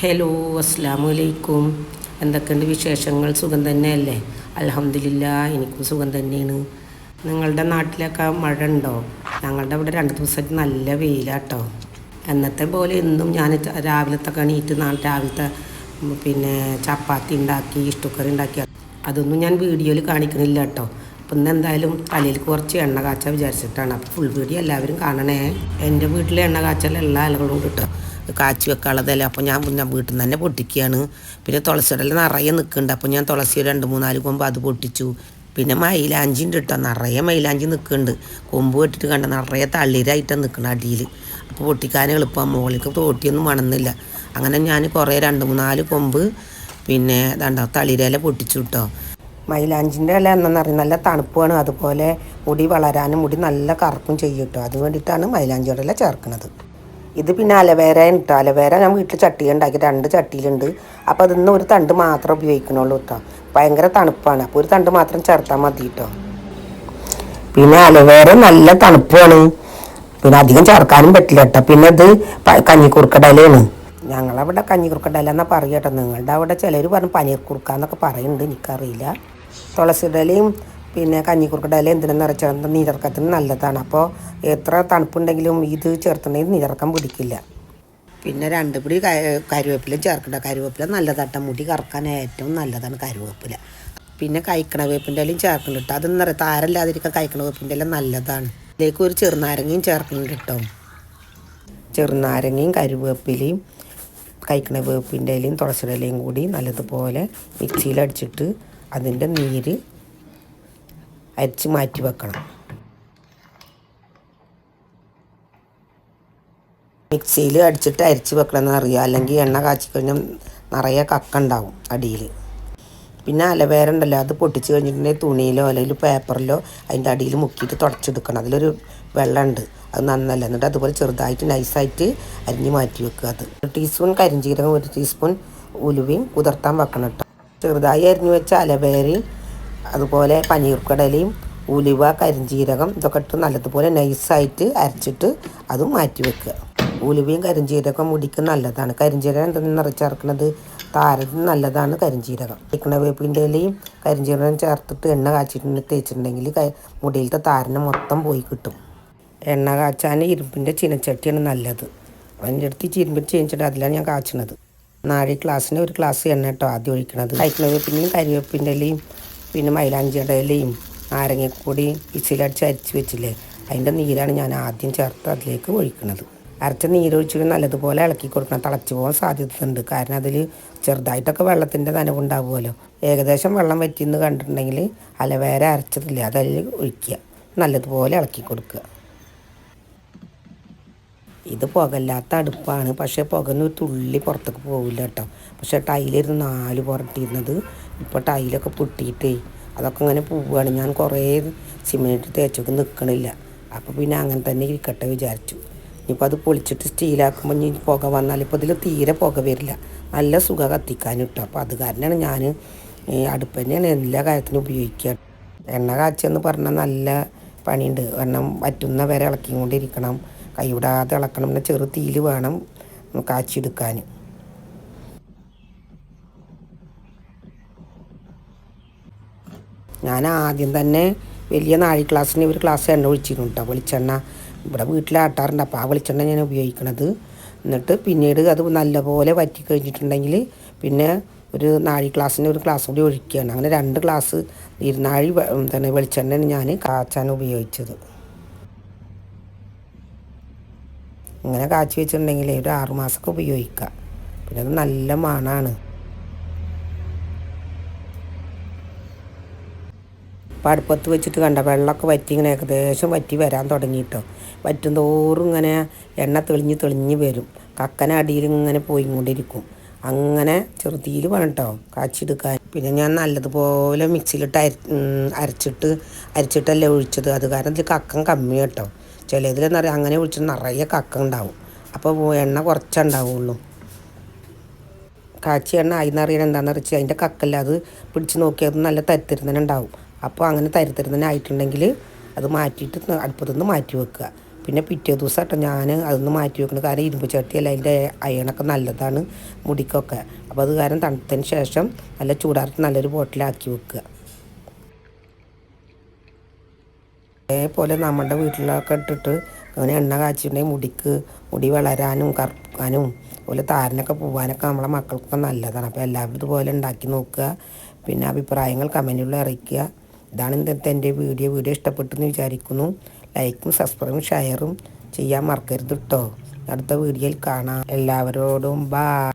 Hello അസ്സാമു അലൈക്കും എന്തൊക്കെയുണ്ട് വിശേഷങ്ങൾ? സുഖം തന്നെയല്ലേ? അലഹമില്ല എനിക്കും സുഖം തന്നെയാണ്. നിങ്ങളുടെ നാട്ടിലൊക്കെ മഴ ഉണ്ടോ ഞങ്ങളുടെ ഇവിടെ രണ്ട് ദിവസമായിട്ട് നല്ല വെയിലാട്ടോ. എന്നത്തെ പോലെ ഇന്നും ഞാൻ രാവിലത്തെ കണീറ്റ് നാളെ രാവിലത്തെ പിന്നെ ചപ്പാത്തി ഉണ്ടാക്കി ഇഷ്ടക്കറി ഉണ്ടാക്കി. അതൊന്നും ഞാൻ വീഡിയോയിൽ കാണിക്കണില്ല കേട്ടോ. അപ്പം ഇന്ന് എന്തായാലും തലയിൽ കുറച്ച് എണ്ണ കാച്ച വിചാരിച്ചിട്ടാണ്. അപ്പോൾ ഫുൾ വീഡിയോ എല്ലാവരും കാണണേ. എന്റെ വീട്ടിലെ എണ്ണ കാച്ചാൽ എല്ലാ ആളുകളും കിട്ടും. കാച്ചി വെക്കാനുള്ളതല്ലേ അപ്പോൾ ഞാൻ പിന്നെ വീട്ടിൽ നിന്ന് തന്നെ പൊട്ടിക്കുകയാണ് പിന്നെ തുളസിയുടെ നിറയെ നിൽക്കുന്നുണ്ട് അപ്പോൾ ഞാൻ തുളസി രണ്ട് മൂന്നാൽ കൊമ്പ് അത് പൊട്ടിച്ചു. പിന്നെ മൈലാഞ്ചി ഉണ്ട് കേട്ടോ നിറയെ മൈലാഞ്ചി നിൽക്കുന്നുണ്ട് കൊമ്പ് വെട്ടിട്ട് കണ്ട നിറയെ തളിരായിട്ടാണ് നിൽക്കുന്നത് അടിയിൽ അപ്പോൾ പൊട്ടിക്കാൻ എളുപ്പം. മുകളിലേക്ക് തോട്ടിയൊന്നും മണന്നില്ല. അങ്ങനെ ഞാൻ കുറേ രണ്ട് മൂന്നാൽ കൊമ്പ് പിന്നെ ഇതാണ്ടോ തളിരയില പൊട്ടിച്ചു കേട്ടോ മൈലാഞ്ചിന്റെ ഇല എന്നു പറയും നല്ല തണുപ്പാണ്. അതുപോലെ മുടി വളരാനും മുടി നല്ല കറുപ്പും ചെയ്യും കേട്ടോ അത് വേണ്ടിയിട്ടാണ് മൈലാഞ്ചിയുടെ ഇല ചേർക്കുന്നത് ഇത് പിന്നെ അലവേര കേട്ടോ അലവേര ഞാൻ വീട്ടിൽ ചട്ടി ഉണ്ടാക്കി രണ്ട് ചട്ടിയിലുണ്ട്. അപ്പോൾ അതിന്ന് ഒരു തണ്ട് മാത്രം ഉപയോഗിക്കണുള്ളൂ കേട്ടോ ഭയങ്കര തണുപ്പാണ്. അപ്പോൾ ഒരു തണ്ട് മാത്രം ചേർത്താൽ മതി കേട്ടോ പിന്നെ അലവേര നല്ല തണുപ്പാണ്. പിന്നെ അധികം ചേർക്കാനും പറ്റില്ല കേട്ടോ പിന്നെ ഇത് കഞ്ഞിക്കുറുക്കടലയാണ്. ഞങ്ങളവിടെ കഞ്ഞിക്കുറുക്കടല എന്നാ പറയുക കേട്ടോ നിങ്ങളുടെ അവിടെ ചിലർ പറഞ്ഞ് പനീർ കുറുക്ക പറയുന്നുണ്ട് എനിക്കറിയില്ല. തുളസിടയിലയും പിന്നെ കഞ്ഞിക്കുറുക്കടയില എന്തിനും നിറച്ചത് നീരിറക്കത്തിന് നല്ലതാണ്. അപ്പോൾ എത്ര തണുപ്പുണ്ടെങ്കിലും ഇത് ചേർത്തുണ്ടെങ്കിൽ നീരിറക്കം പിടിക്കില്ല. പിന്നെ രണ്ട് പിടി കരുവേപ്പില ചേർക്കണ്ട. കരുവേപ്പില നല്ലതാട്ട മുടി കറക്കാൻ ഏറ്റവും നല്ലതാണ് കരുവേപ്പില. പിന്നെ കഴിക്കണ വേപ്പിന്റെ ഇലയും ചേർക്കുന്നുണ്ട് കേട്ടോ അതെന്ന് പറയാം താരല്ലാതിരിക്കാൻ കഴിക്കണ വേപ്പിന്റെ ഇല നല്ലതാണ്. ഇതിലേക്ക് ഒരു ചെറുനാരങ്ങയും ചേർക്കുന്നുണ്ട് കേട്ടോ ചെറുനാരങ്ങയും കരുവേപ്പിലയും കഴിക്കണ വേപ്പിന്റെ ഇലയും തുളസിയുടെ ഇലയും കൂടി നല്ലതുപോലെ മിക്സിയിലടിച്ചിട്ട് അതിന്റെ നീര് അരിച്ച് മാറ്റി വെക്കണം. മിക്സിയിൽ അടിച്ചിട്ട് അരിച്ച് വെക്കണമെന്ന് അറിയാം. അല്ലെങ്കിൽ എണ്ണ കാച്ചി കഴിഞ്ഞാൽ നിറയെ കക്ക ഉണ്ടാവും അടിയിൽ. പിന്നെ അലവേര ഉണ്ടല്ലോ അത് പൊട്ടിച്ച് കഴിഞ്ഞിട്ടുണ്ടെങ്കിൽ തുണിയിലോ അല്ലെങ്കിൽ പേപ്പറിലോ അതിന്റെ അടിയിൽ മുക്കിയിട്ട് തുടച്ചെടുക്കണം. അതിലൊരു വെള്ളമുണ്ട് അത് നന്നല്ല. എന്നിട്ട് അതുപോലെ ചെറുതായിട്ട് നൈസായിട്ട് അരിഞ്ഞ് മാറ്റി വെക്കുക അത്. ഒരു ടീസ്പൂൺ കരിഞ്ചീരകം ഒരു ടീസ്പൂൺ ഉലുവയും കുതിർത്താൻ വെക്കണം കേട്ടോ. ചെറുതായി അരിഞ്ഞ് വെച്ച അലവേരയും അതുപോലെ പനീർക്കടലയും ഉലുവ കരിഞ്ചീരകം ഇതൊക്കെ ഇട്ട് നല്ലതുപോലെ നൈസായിട്ട് അരച്ചിട്ട് അതും മാറ്റി വെക്കുക. ഉലുവയും കരിഞ്ചീരകം മുടിക്ക് നല്ലതാണ്. കരിഞ്ചീരകം എന്തെന്ന് നിറച്ചേർക്കുന്നത് താരത്തിന് നല്ലതാണ് കരിഞ്ചീരകം. ചിക്കണ വേപ്പിന്റെ ഇലയും കരിഞ്ചീരകം ചേർത്തിട്ട് എണ്ണ കാച്ചിട്ട് തേച്ചിട്ടുണ്ടെങ്കിൽ മുടിയിലത്തെ താരനെ മൊത്തം പോയി കിട്ടും. എണ്ണ കാച്ചാൻ ഇരുമ്പിന്റെ ചിനച്ചട്ടിയാണ് നല്ലത്. അതിന്റെ അടുത്ത് ഈ ഇരുമ്പിന്റെ ചീനച്ചട്ടി അതിലാണ് ഞാൻ കാച്ചണത്. നാഴി ഗ്ലാസ്സിന് ഒരു ക്ലാസ് എണ്ണ കേട്ടോ ആദ്യം ഒഴിക്കണത്. കഴിക്കണ വേപ്പിന്റെയും കരിവേപ്പിന്റെ ഇലയും പിന്നെ മൈലാഞ്ചിയുടെ ഇലയും നാരങ്ങക്കൂടി ഇച്ചിലടിച്ച് അരിച്ച് വെച്ചില്ലേ? അതിന്റെ നീരാണ് ഞാൻ ആദ്യം ചേർത്ത് അതിലേക്ക് ഒഴിക്കുന്നത് അരച്ച നീരൊഴിച്ചിട്ട് നല്ലതുപോലെ ഇളക്കി കൊടുക്കണം. തിളച്ചു പോകാൻ സാധ്യതയുണ്ട്. കാരണം അതിൽ ചെറുതായിട്ടൊക്കെ വെള്ളത്തിന്റെ നനവുണ്ടാവുമല്ലോ. ഏകദേശം വെള്ളം വറ്റിയെന്ന് കണ്ടിട്ടുണ്ടെങ്കിൽ അലവേര അരച്ചതില്ല? അതതിൽ ഒഴിക്കുക. നല്ലതുപോലെ ഇളക്കി കൊടുക്കുക. ഇത് പുകല്ലാത്ത അടുപ്പാണ്. പക്ഷേ പുകന്ന് ഒരു തുള്ളി പുറത്തേക്ക് പോകില്ല കേട്ടോ. പക്ഷേ ടൈലിരുന്ന് നാല് പുറട്ടിരുന്നത് ഇപ്പോൾ ടൈലൊക്കെ പൊട്ടിയിട്ടേ അതൊക്കെ ഇങ്ങനെ പോവുകയാണ് ഞാൻ കുറേ സിമെന്റ് തേച്ചൊക്കെ നിൽക്കണില്ല അപ്പോൾ പിന്നെ അങ്ങനെ തന്നെ ഇരിക്കട്ടെ വിചാരിച്ചു. ഇനിയിപ്പോൾ അത് പൊളിച്ചിട്ട് സ്റ്റീലാക്കുമ്പോൾ ഇനി പുക വന്നാൽ ഇപ്പോൾ ഇതിൽ തീരെ പുക വരില്ല. നല്ല സുഖം കത്തിക്കാൻ കിട്ടും. അപ്പോൾ അത് കാരണമാണ് ഞാൻ അടുപ്പ് തന്നെയാണ് എല്ലാ കാര്യത്തിനും ഉപയോഗിക്കുക. എണ്ണ കാച്ചെന്ന് പറഞ്ഞാൽ നല്ല പണിയുണ്ട്. കാരണം പറ്റുന്ന വരെ ഇളക്കിക്കൊണ്ടിരിക്കണം. കൈവിടാതെ ഇളക്കണം പിന്നെ ചെറു തീയിൽ വേണം കാച്ചിയെടുക്കാൻ ഞാൻ ആദ്യം തന്നെ വലിയ നാഴി ഗ്ലാസ്സിന് ഒരു ഗ്ലാസ് എണ്ണ ഒഴിച്ചിരുന്നു കേട്ടോ വെളിച്ചെണ്ണ ഇവിടെ വീട്ടിൽ ആട്ടാറുണ്ട്. അപ്പോൾ ആ വെളിച്ചെണ്ണ ഞാൻ ഉപയോഗിക്കണത്. എന്നിട്ട് പിന്നീട് അത് നല്ലപോലെ വറ്റി കഴിഞ്ഞിട്ടുണ്ടെങ്കിൽ പിന്നെ ഒരു നാഴി ഗ്ലാസ്സിന് ഒരു ഗ്ലാസ് കൂടി ഒഴിക്കുകയാണ്. അങ്ങനെ രണ്ട് ഗ്ലാസ് ഇരുനാഴി തന്നെ വെളിച്ചെണ്ണ ഞാൻ കാച്ചാൻ ഉപയോഗിച്ചത്. ഇങ്ങനെ കാച്ചി വെച്ചിട്ടുണ്ടെങ്കിൽ ഒരു ആറുമാസമൊക്കെ ഉപയോഗിക്കാം. പിന്നെ അത് നല്ല മണമാണ് അപ്പോൾ അടുപ്പത്ത് വെച്ചിട്ട് കണ്ട വെള്ളമൊക്കെ വറ്റി ഇങ്ങനെ ഏകദേശം വറ്റി വരാൻ തുടങ്ങിയിട്ടോ വറ്റും തോറും ഇങ്ങനെ എണ്ണ തെളിഞ്ഞ് തെളിഞ്ഞ് വരും. കക്കന അടിയിൽ ഇങ്ങനെ പോയിക്കൊണ്ടിരിക്കും. അങ്ങനെ ചെറുതീയിൽ വേണം കേട്ടോ കാച്ചിയെടുക്കാൻ. പിന്നെ ഞാൻ നല്ലതുപോലെ മിക്സിയിലിട്ട് അര അരച്ചിട്ട് അരച്ചിട്ടല്ലേ ഒഴിച്ചത്. അത് കാരണം ഇതിൽ കക്കം കമ്മി കേട്ടോ ചിലതിലെന്ന് പറയുക അങ്ങനെ വിളിച്ച് നിറയെ കക്ക ഉണ്ടാവും. അപ്പോൾ എണ്ണ കുറച്ചുണ്ടാവുള്ളൂ കാച്ചി എണ്ണ ആയിന്നറിയണം എന്താണെന്ന് വെച്ചാൽ അതിന്റെ കക്കല്ല അത് പിടിച്ച് നോക്കിയത് നല്ല തരിത്തിരുന്നനെ ഉണ്ടാവും. അപ്പോൾ അങ്ങനെ തരിത്തിരുന്നനെ ആയിട്ടുണ്ടെങ്കിൽ അത് മാറ്റിയിട്ട് അടുപ്പത്തു നിന്ന് മാറ്റി വെക്കുക. പിന്നെ പിറ്റേ ദിവസം കേട്ടോ ഞാൻ അതൊന്ന് മാറ്റി വെക്കണം കാരണം ഇരുമ്പ് ചട്ടിയല്ല അതിന്റെ അയണൊക്കെ നല്ലതാണ് മുടിക്കൊക്കെ. അപ്പോൾ അത് കാരണം തണുത്തതിന് ശേഷം നല്ല ചൂടാറിട്ട് നല്ലൊരു ബോട്ടിലാക്കി വെക്കുക. അതേപോലെ നമ്മുടെ വീട്ടിലൊക്കെ ഇട്ടിട്ട് അങ്ങനെ എണ്ണ കാച്ചിട്ടുണ്ടെങ്കിൽ മുടിക്ക് മുടി വളരാനും കറുക്കാനും അതുപോലെ താരനൊക്കെ പോകാനൊക്കെ നമ്മളെ മക്കൾക്കൊക്കെ നല്ലതാണ്. അപ്പോൾ എല്ലാവരും ഇതുപോലെ ഉണ്ടാക്കി നോക്കുക. പിന്നെ അഭിപ്രായങ്ങൾ കമന്റുകളിൽ അറിയിക്കുക. ഇതാണ് ഇന്നത്തെ എന്റെ വീഡിയോ. വീഡിയോ ഇഷ്ടപ്പെട്ടെന്ന് വിചാരിക്കുന്നു. ലൈക്കും സബ്സ്ക്രൈബും ഷെയറും ചെയ്യാൻ മറക്കരുത് കേട്ടോ അടുത്ത വീഡിയോയിൽ കാണാം. എല്ലാവരോടും ബാ